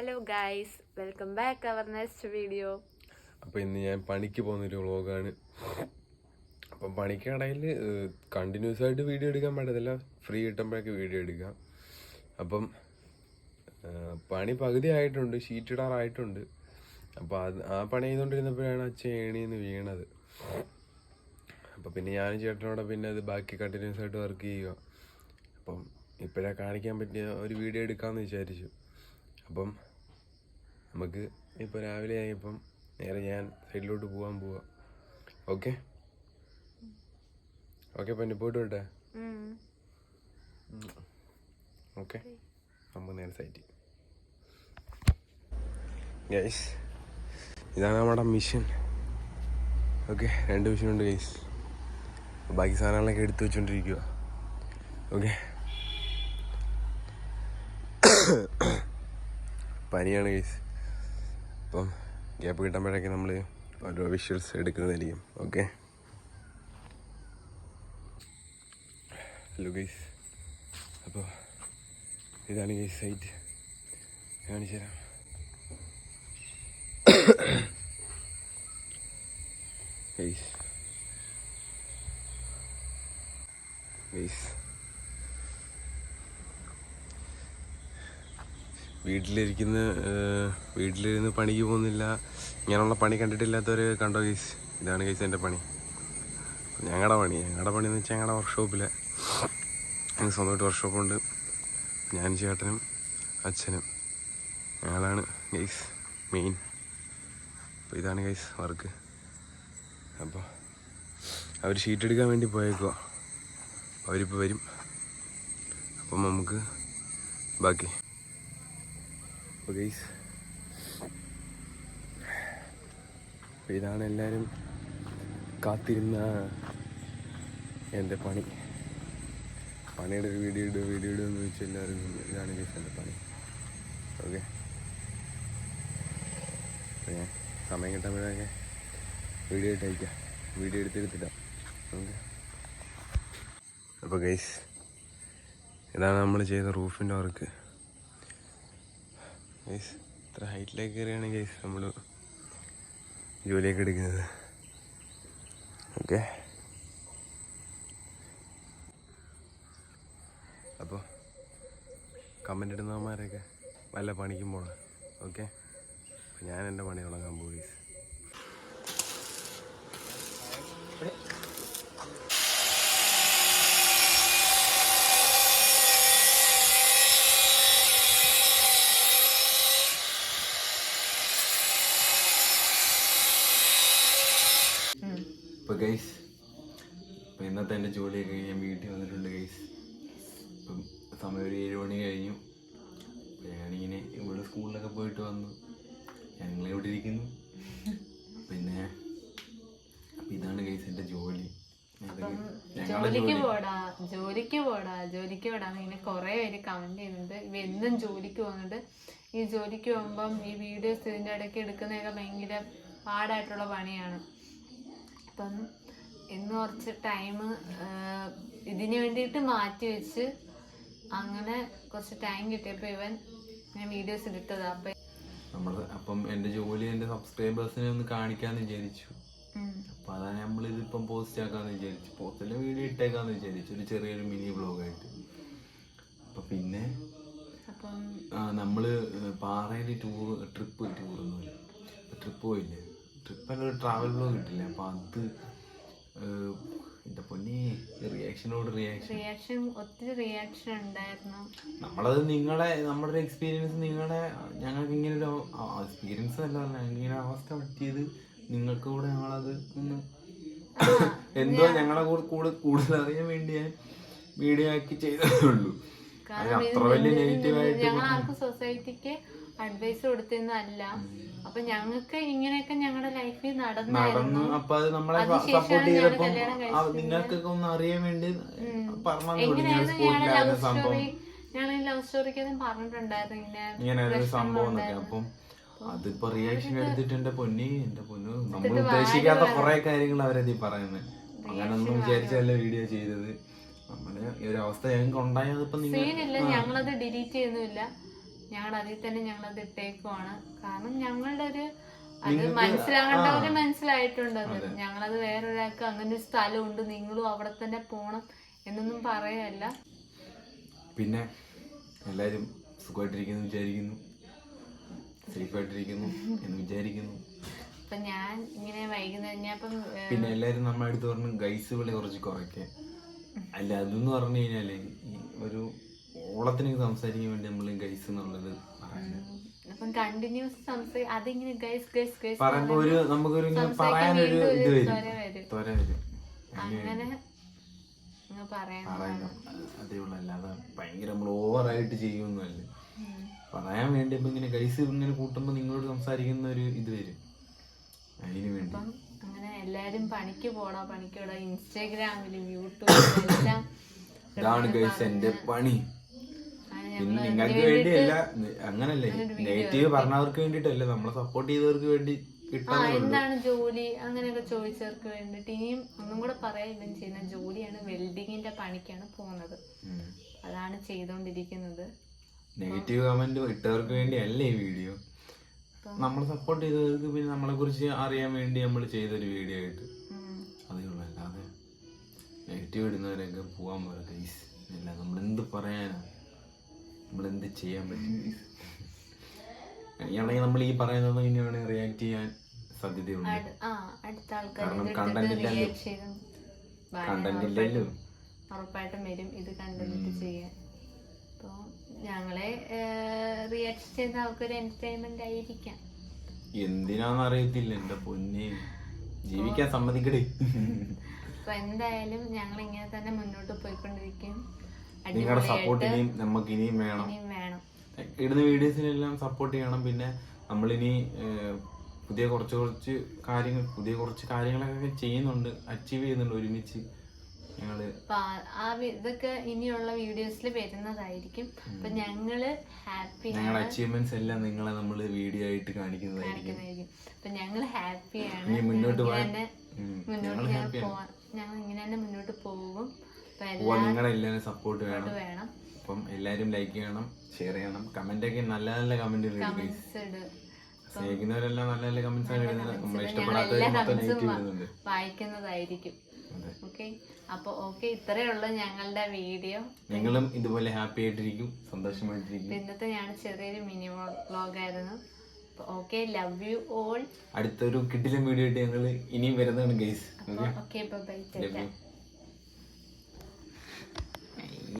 Hello guys welcome back our next video അപ്പോൾ ഇന്ന് ഞാൻ പണിക്ക് പോകുന്നൊരു വ്ളോഗാണ്. അപ്പം പണിക്കിടയിൽ കണ്ടിന്യൂസ് ആയിട്ട് വീഡിയോ എടുക്കാൻ പറ്റത്തില്ല. ഫ്രീ കിട്ടുമ്പോഴൊക്കെ വീഡിയോ എടുക്കാം. അപ്പം പണി പകുതി ആയിട്ടുണ്ട്. ഷീറ്റ് ഇടാറായിട്ടുണ്ട്. അപ്പോൾ അത് ആ പണി ചെയ്തുകൊണ്ടിരുന്നപ്പോഴാണ് അച്ഛൻ ഏണിന്ന് വീണത്. അപ്പോൾ പിന്നെ ഞാനും ചേട്ടനോടെ പിന്നെ അത് ബാക്കി കണ്ടിന്യൂസ് ആയിട്ട് വർക്ക് ചെയ്യുക അപ്പം ഇപ്പോഴാണ് കാണിക്കാൻ പറ്റിയ ഒരു വീഡിയോ എടുക്കാമെന്ന് വിചാരിച്ചു. അപ്പം നമുക്ക് ഇപ്പോൾ രാവിലെ ആയപ്പം നേരെ ഞാൻ സൈഡിലോട്ട് പോകാൻ പോവാ. ഓക്കെ ഓക്കെ പെണ്ണി പോയിട്ട് വിട്ടെ ഓക്കെ നമുക്ക് നേരെ സൈറ്റ് ഗൈസ് ഇതാണ് നമ്മുടെ മിഷൻ ഓക്കെ രണ്ട് മിഷൻ ഉണ്ട് ഗൈസ് ബാക്കി സാധനങ്ങളൊക്കെ എടുത്തു വെച്ചോണ്ടിരിക്കുക ഓക്കെ പനിയാണ് ഗൈസ് അപ്പം ഗ്യാപ്പ് കിട്ടുമ്പോഴൊക്കെ നമ്മൾ ഓരോ വിഷ്വൽസ് എടുക്കുന്നതായിരിക്കും. ഓക്കെ ഹലോ ഗൈസ് അപ്പോൾ ഇതാണ് ഗൈസ് സൈറ്റ് കാണിച്ചു തരാം. ഗൈസ് ഗൈസ് വീട്ടിലിരിക്കുന്ന വീട്ടിലിരുന്ന് പണിക്ക് പോകുന്നില്ല. ഇങ്ങനെയുള്ള പണി കണ്ടിട്ടില്ലാത്തവർ കണ്ടോ ഗൈസ് ഇതാണ് ഗൈസ് എന്റെ പണി. ഞങ്ങളുടെ പണി. ഞങ്ങളുടെ പണി എന്ന് വെച്ചാൽ ഞങ്ങളുടെ വർക്ക്ഷോപ്പിലെ ഞങ്ങൾക്ക് സ്വന്തമായിട്ട് വർക്ക്ഷോപ്പുണ്ട് ഞാൻ ചേട്ടനും അച്ഛനും ഞങ്ങളാണ് ഗൈസ് മെയിൻ അപ്പോൾ ഇതാണ് ഗൈസ് വർക്ക് അപ്പോൾ അവർ ഷീറ്റ് എടുക്കാൻ വേണ്ടി പോയേക്കുക അവരിപ്പോൾ വരും. അപ്പം നമുക്ക് ബാക്കി അപ്പോൾ ഗൈസ്. അപ്പോൾ ഇതാണ് എല്ലാവരും കാത്തിരുന്ന എന്റെ പണി. പണിയുടെ ഒരു വീഡിയോ ഇടുക വീഡിയോ ഇടുക എന്ന് വെച്ചാൽ എല്ലാവരും ഇതാണ് ഗൈസ് എന്റെ പണി. ഓക്കെ. ഞാൻ സമയം കിട്ടുമ്പോഴൊക്കെ വീഡിയോ ഇട്ട് അയക്കാം വീഡിയോ എടുത്തെടുത്തിട്ടാം ഓക്കെ. അപ്പോൾ ഗൈസ് ഇതാണ് നമ്മൾ ചെയ്ത റൂഫിന്റെ വർക്ക്. ഗൈസ് ഇത്ര ഹൈറ്റിലേക്ക് കയറിയാണ് ഗൈസ് നമ്മൾ ജോലിയൊക്കെ എടുക്കുന്നത്. ഓക്കെ അപ്പോൾ കമന്റ് ഇടുന്നവന്മാരൊക്കെ വല്ല പണിക്കും പോകണം ഓക്കെ ഞാൻ എന്റെ പണി തുടങ്ങാൻ പോകും ഗൈസ് അപ്പം ഇന്നത്തെ എന്റെ ജോലിയൊക്കെ കഴിഞ്ഞ് ഞാൻ വീട്ടിൽ വന്നിട്ടുണ്ട് ഗൈസ് അപ്പം സമയം ഒരു ഏഴ് മണി കഴിഞ്ഞു. അപ്പം ഞാനിങ്ങനെ ഇവിടെ സ്കൂളിലൊക്കെ പോയിട്ട് വന്നു. ഞങ്ങൾ ഇവിടെ ഇരിക്കുന്നു. പിന്നെ അപ്പം ഇതാണ് ഗൈസ് എന്റെ ജോലി. ജോലിക്ക് പോടാ ജോലിക്ക് പോടാ ജോലിക്ക് പോടാ. ഇങ്ങനെ കുറെ പേര് കമന്റ് ചെയ്യുന്നുണ്ട്. ഇവ എന്നും ജോലിക്ക് പോകുന്നുണ്ട്. ഈ ജോലിക്ക് പോകുമ്പം ഈ വീഡിയോസ് ഇതിന്റെ ഇടയ്ക്ക് എടുക്കുന്നതൊക്കെ ഭയങ്കര പാടായിട്ടുള്ള പണിയാണ്. അപ്പം ഇന്ന് കുറച്ച് ടൈം ഇതിന് വേണ്ടിയിട്ട് മാറ്റി വെച്ച് അങ്ങനെ കുറച്ച് ടൈം കിട്ടിയപ്പോൾ ഇവൻ ഞാൻ വീഡിയോസ് എടുത്തതാ അപ്പം നമ്മൾ അപ്പം എന്റെ ജോലി എന്റെ സബ്സ്ക്രൈബേഴ്സിനെ ഒന്ന് കാണിക്കാന്ന് വിചാരിച്ചു. അപ്പൊ അതാണ് നമ്മൾ ഇതിപ്പം പോസ്റ്റ് ആക്കാന്ന് വിചാരിച്ചു. പോസ്റ്റിൽ വീഡിയോ ഇട്ടേക്കാന്ന് വിചാരിച്ചു. ഒരു ചെറിയൊരു മിനി ബ്ലോഗായിട്ട് അപ്പം പിന്നെ നമ്മൾ പാറയിൽ ടൂർ ട്രിപ്പ് ടൂർ ട്രിപ്പ് പോയില്ലേ? ട്രിപ്പ് അല്ല ഒരു ട്രാവൽ ബ്ലോഗ് കിട്ടില്ലേ അപ്പൊ അത് എന്റെ പൊന്നി റിയാക്ഷനോട് റിയാക്ഷൻ റിയാക്ഷൻ ഒത്തിരി റിയാക്ഷൻ ഉണ്ടായിരുന്നു. നമ്മളത് നിങ്ങളെ നമ്മുടെ ഒരു എക്സ്പീരിയൻസ് നിങ്ങളെ ഞങ്ങൾക്ക് ഇങ്ങനെ ഒരു എക്സ്പീരിയൻസ് അല്ല ഇങ്ങനെ അവസ്ഥ പറ്റിയത് നിങ്ങൾക്ക് കൂടെ ഞങ്ങളത് ഒന്ന് എന്തോ ഞങ്ങളെ കൂടെ കൂടെ കൂടുതൽ അറിയാൻ വേണ്ടി ഞാൻ വീഡിയോ ആക്കി ചെയ്തതേ ഉള്ളൂ അത് അത്ര വലിയ നെഗറ്റീവ് ആയിട്ട് ഞങ്ങൾ ആർക്കും സൊസൈറ്റിക്ക് അഡ്വൈസ് കൊടുത്തിരുന്നല്ല അപ്പൊ ഞങ്ങൾക്ക് ഇങ്ങനെയൊക്കെ ഞങ്ങളുടെ ലൈഫിൽ നടന്നു. അപ്പൊ അത് നമ്മളെ സപ്പോർട്ട് ചെയ്തപ്പോ നിങ്ങൾക്കൊക്കെ ഒന്ന് അറിയാൻ വേണ്ടി പറഞ്ഞു സംഭവം. ഞാൻ ഈ ലവ് സ്റ്റോറിക്ക് പറഞ്ഞിട്ടുണ്ടായിരുന്നു. ഇങ്ങനെ സംഭവം അപ്പം അതിപ്പോ റിയാക്ഷൻ എടുത്തിട്ട് എന്റെ പൊന്നി എന്റെ പൊന്നു നമ്മൾ ഉദ്ദേശിക്കാത്ത കുറെ കാര്യങ്ങൾ അവരതി പറയുന്നത് അങ്ങനെ ഒന്നും വിചാരിച്ചല്ല വീഡിയോ ചെയ്തത്. നമ്മുടെ ഈ ഒരു അവസ്ഥ ഞങ്ങൾക്ക് ഉണ്ടായത് ഇപ്പൊ നിങ്ങൾ ഞങ്ങളത് ഡിലീറ്റ് ചെയ്യുന്നില്ല ഞങ്ങൾ അതിൽ തന്നെ ഞങ്ങൾ അത് ഇട്ടേക്കുവാണ്. കാരണം ഞങ്ങളുടെ ഒരു അത് മനസ്സിലാകേണ്ടവര് മനസ്സിലായിട്ടുണ്ട് അത്. ഞങ്ങളത് വേറൊരാൾക്ക് അങ്ങനെ ഒരു സ്ഥലമുണ്ട് നിങ്ങളും അവിടെ തന്നെ പോണം എന്നൊന്നും പറയല്ല. പിന്നെ എല്ലാരും സുഖമായിട്ടിരിക്കുന്നു വിചാരിക്കുന്നു സേഫായിട്ടിരിക്കുന്നു എന്ന് വിചാരിക്കുന്നു. അപ്പൊ ഞാൻ ഇങ്ങനെ വൈകുന്നേരം ഞാൻ ഇപ്പം പിന്നെ എല്ലാരും നമ്മുടെ അടുത്ത് പറഞ്ഞു ഗൈസ് വിളി കുറച്ച് കുറയ്ക്കാൻ അല്ല അതെന്ന് പറഞ്ഞു കഴിഞ്ഞാൽ ഒരു ഓളത്തിന് സംസാരിക്കാൻ വേണ്ടി നമ്മൾ ഗൈസ് എന്നുള്ളത് അപ്പം കണ്ടിന്യൂസ് സംസാരി അതിങ്ങനെ ഗൈസ് ഗൈസ് ഗൈസ് പറയുമ്പോ ഒരു നമുക്കൊരു പറയാനൊരു ഇത് വരും. ത്വര വരും. അങ്ങനെ അതേ ഉള്ളൂ അല്ലാതെ ഭയങ്കര നമ്മൾ ഓവറായിട്ട് ചെയ്യുമൊന്നുമല്ല പറയാൻ വേണ്ടി ഇപ്പൊ ഇങ്ങനെ ഗൈസ് ഇങ്ങനെ കൂട്ടുമ്പോ നിങ്ങളോട് സംസാരിക്കുന്ന ഒരു ഇത് വരും. അതിന് വേണ്ടി. അങ്ങനെ എല്ലാരും പണിക്ക് പോടാ പണിക്ക് പോടാ ഇൻസ്റ്റാഗ്രാമിലും യൂട്യൂബിലും എല്ലാം ഇതാണ് ഗൈസ് എന്റെ പണി. പിന്നെ നിങ്ങൾക്ക് വേണ്ടിയല്ല അല്ല അങ്ങനല്ലേ. നെഗറ്റീവ് പറഞ്ഞവർക്ക് വേണ്ടിട്ടല്ലേ നമ്മളെ സപ്പോർട്ട് ചെയ്തവർക്ക് വേണ്ടി ആ എന്താണ് ജോലി? അങ്ങനെയൊക്കെ ചോദിച്ചവർക്ക് വേണ്ടിട്ട് ഇനിയും ഒന്നും കൂടെ പറയാൻ ചെയ്യുന്ന ജോലിയാണ് വെൽഡിങ്ങിന്റെ പണിക്കാണ് പോകുന്നത്. അതാണ് ചെയ്തോണ്ടിരിക്കുന്നത്. നെഗറ്റീവ് കമന്റ് ഇട്ടവർക്ക് വേണ്ടി വേണ്ടിയല്ല ഈ വീഡിയോ നമ്മൾ സപ്പോർട്ട് ചെയ്തവർക്ക് പിന്നെ നമ്മളെ കുറിച്ച് അറിയാൻ വേണ്ടി നമ്മൾ ചെയ്തൊരു വീഡിയോ ആയിട്ട്. അതേ ഉള്ളൂ. അല്ലാതെ നെഗറ്റീവ് ഇടുന്നവരൊക്കെ പോകാൻ പോലെ ഗൈസ് അല്ല നമ്മൾ എന്ത് പറയാനാ? നമ്മൾ എന്ത് ചെയ്യാൻ പറ്റും? അങ്ങനെയാണെങ്കിൽ നമ്മൾ ഈ പറയുന്നത് ഇങ്ങനെയാണ് റിയാക്ട് ചെയ്യാൻ സാധ്യതയുണ്ട്. കാരണം ഇത് content റിയാക്ട് ചെയ്തും ഭയ- കണ്ടന്റ് ഇല്ലല്ലോ. ഉറപ്പായിട്ടും വരും ഇത് കണ്ടിട്ട് ചെയ്യാൻ. അപ്പോൾ ഞങ്ങളെ റിയാക്ട് ചെയ്ത ആൾക്കൊരു എന്റർടൈൻമെന്റ് ആയിരിക്കാം. എന്തിനാന്ന് അറിയത്തില്ല എന്റെ പൊന്നെ. ജീവിക്കാൻ സമ്മതിക്കടേ. അപ്പൊ എന്തായാലും ഞങ്ങൾ ഇങ്ങനെ തന്നെ മുന്നോട്ട് പോയിക്കൊണ്ടിരിക്കും. നിങ്ങളുടെ സപ്പോർട്ട് ഇനിയും നമുക്ക് ഇനിയും വേണം. ഇടുന്ന വീഡിയോസിനെല്ലാം സപ്പോർട്ട് ചെയ്യണം. പിന്നെ നമ്മളിനി പുതിയ കുറച്ച് കുറച്ച് കാര്യങ്ങൾ പുതിയ കുറച്ച് കാര്യങ്ങളൊക്കെ ചെയ്യുന്നുണ്ട് അച്ചീവ് ചെയ്യുന്നുണ്ട് ഒരുമിച്ച് ഇതൊക്കെ ഇനിയുള്ള വീഡിയോസിൽ വരുന്നതായിരിക്കും. അപ്പൊ ഞങ്ങൾ ഹാപ്പി ഞങ്ങളുടെ അച്ചീവ്മെന്റ്സ് എല്ലാം നിങ്ങളെ നമ്മൾ വീഡിയോ ആയിട്ട് കാണിക്കുന്നതായിരിക്കും. അപ്പൊ ഞങ്ങൾ ഹാപ്പിയാണ് മുന്നോട്ട് പോകാൻ ഞങ്ങൾ പോവാൻ ഞങ്ങൾ ഇങ്ങനെ തന്നെ മുന്നോട്ട് പോകും. അപ്പൊ അപ്പോൾ നിങ്ങളെല്ലാവരും സപ്പോർട്ട് വേണം. എല്ലാവരും വേണം. അപ്പം എല്ലാരും ലൈക്ക് ചെയ്യണം ഷെയർ ചെയ്യണം. കമന്റ് ഒക്കെ നല്ല നല്ല കമന്റുകൾ ഇട്. സ്നേഹിക്കുന്നവരെല്ലാം നല്ല നല്ല കമന്റ്സ് ആണ് നമ്മളെ ഇഷ്ടപ്പെടാത്തവർ വായിക്കുന്നതായിരിക്കും. ഓക്കെ അപ്പൊ ഓക്കെ ഇത്രയേ ഉള്ളൂ ഞങ്ങളുടെ വീഡിയോ നിങ്ങളും ഇതുപോലെ ഹാപ്പി ആയിട്ടിരിക്കും സന്തോഷമായിട്ടിരിക്കും. ഇന്നത്തെ ഞാൻ ചെറിയൊരു മിനി വ്ളോഗായിരുന്നു ഓക്കെ ലവ് യു ഓൾ അടുത്തൊരു കിട്ടിലും വീഡിയോ ആയിട്ട് ഞങ്ങൾ ഇനിയും വരുന്നതാണ് ഗൈസ് ഓക്കെ ബൈ